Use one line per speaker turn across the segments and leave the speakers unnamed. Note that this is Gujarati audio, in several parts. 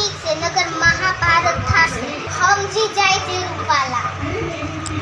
ઠીક છે નગર થાશે સમજી જાય તે રૂપાલા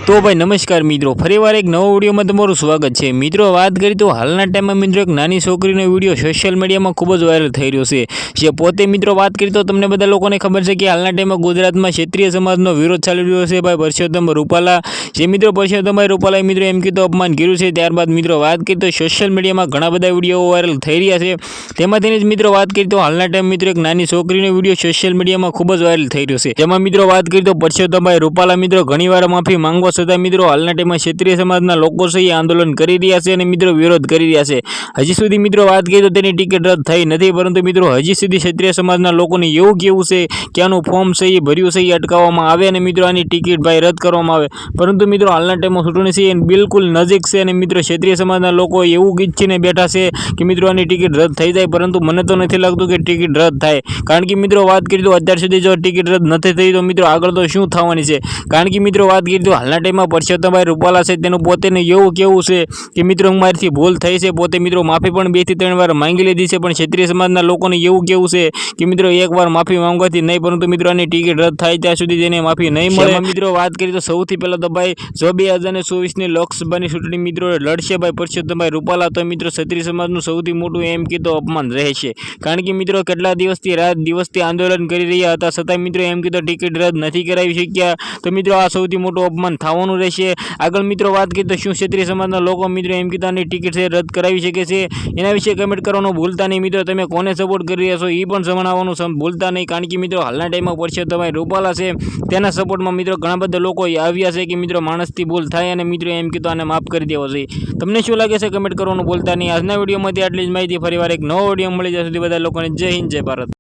તો ભાઈ નમસ્કાર મિત્રો, ફરીવાર એક નવો વિડીયોમાં તમારું સ્વાગત છે. મિત્રો, વાત કરી તો હાલના ટાઈમમાં મિત્રો એક નાની છોકરીનો વીડિયો સોશિયલ મીડિયામાં ખૂબ જ વાયરલ થઈ રહ્યો છે. જે પોતે મિત્રો વાત કરી તો તમને બધા લોકોને ખબર છે કે હાલના ટાઈમમાં ગુજરાતમાં ક્ષેત્રીય સમાજનો વિરોધ ચાલી રહ્યો છે. ભાઈ પરસોત્તમ રૂપાલા, જે મિત્રો પરસોત્તમભાઈ રૂપાલાએ મિત્રો એમ કીધું, અપમાન કર્યું છે. ત્યારબાદ મિત્રો વાત કરી તો સોશિયલ મીડિયામાં ઘણા બધા વીડિયો વાયરલ થઈ રહ્યા છે. તેમાંથી જ મિત્રો વાત કરી તો હાલના ટાઈમ મિત્રો એક નાની છોકરીનો વીડિયો સોશિયલ મીડિયામાં ખૂબ જ વાયરલ થઈ રહ્યો છે. જેમાં મિત્રો વાત કરી તો પરસોત્તમભાઈ રૂપાલા, મિત્રો ઘણીવાર માફી માંગવા છતાં મિત્રો, હાલના ટાઈમમાં ક્ષેત્રીય સમાજના લોકો છે આંદોલન કરી રહ્યા છે અને મિત્રો વિરોધ કરી રહ્યા છે. હજી સુધી મિત્રો વાત કરીએ તો તેની ટિકિટ રદ થઈ નથી, પરંતુ મિત્રો હજી સુધી ક્ષેત્રીય સમાજના લોકોને એવું કેવું છે કે આનું ફોર્મ એ ભર્યું એ અટકાવવામાં આવે અને મિત્રો આની ટિકિટ ભાઈ રદ કરવામાં આવે. પરંતુ મિત્રો, હાલના ટાઈમમાં ચૂંટણી છે એ બિલકુલ નજીક છે અને મિત્રો ક્ષેત્રીય સમાજના લોકો એવું ઈચ્છીને બેઠા છે કે મિત્રો આની ટિકિટ રદ થઈ જાય, પરંતુ મને તો નથી લાગતું કે ટિકિટ રદ થાય. કારણ કે મિત્રો, વાત કરી તો અત્યાર સુધી જો ટિકિટ રદ નથી થઈ તો મિત્રો આગળ તો શું થવાની છે? કારણ કે મિત્રો, વાત કરી તો હાલના ટાઈમમાં પરસોત્તમભાઈ રૂપાલા છે, તેનું પોતે એવું કેવું છે કે, મિત્રો મારીથી ભૂલ થઈ છે. પોતે મિત્રો માફી પણ બેથી ત્રણ વાર માંગી લીધી છે, પણ ક્ષેત્રીય સમાજના લોકોને એવું કેવું છે કે, મિત્રો એકવાર માફી માંગવાથી નહીં, પરંતુ મિત્રો, આની ટિકિટ રદ થાય ત્યાં સુધી તેને માફી નહીં મળે. મિત્રો વાત કરીએ તો સૌથી પહેલાં તો ભાઈ, જો બે હજાર ચોવીસની લોકસભાની ચૂંટણી મિત્રો લડશે ભાઈ પરસોત્તમભાઈ રૂપાલા, તો મિત્રો ક્ષત્રિય સમાજનું સૌથી મોટું એમ કીધું અપમાન રહેશે. કારણ કે મિત્રો કેટલા દિવસથી રાત દિવસથી આંદોલન કરી રહ્યા હતા છતાં મિત્રો એમ કીધું ટિકિટ રદ નથી કરાવી શક્યા. તો મિત્રો આ સૌથી મોટું અપમાન થવાનું રહેશે. આગળ મિત્રો વાત કરીએ તો શું ક્ષત્રિય સમાજના લોકો મિત્રો એમ કીધું ટિકિટ છે રદ કરાવી શકે છે. એના વિશે કમેન્ટ કરવાનું ભૂલતા નહીં મિત્રો. તમે કોને સપોર્ટ કરી રહ્યા છો એ પણ જણાવવાનું ભૂલતા નહીં. કારણ કે મિત્રો હાલના ટાઈમમાં પરસોત્તમભાઈ રૂપાલા છે. તેના સપોર્ટમાં મિત્રો ઘણા બધા લોકો આવ્યા છે કે મિત્રો માણસથી ભૂલ થાય અને મિત્રો એમ કીધું આને માફ કરી દેવો જોઈએ તમને શું લાગે છે? કમેન્ટ કરવાનું ભૂલતા નહીં. આજના વિડીયોમાંથી આટલી જ માહિતી. ફરીવાર એક નવો વીડિયો મળી જાય સુધી બધા લોકોને જય હિન્દ, જય ભારત.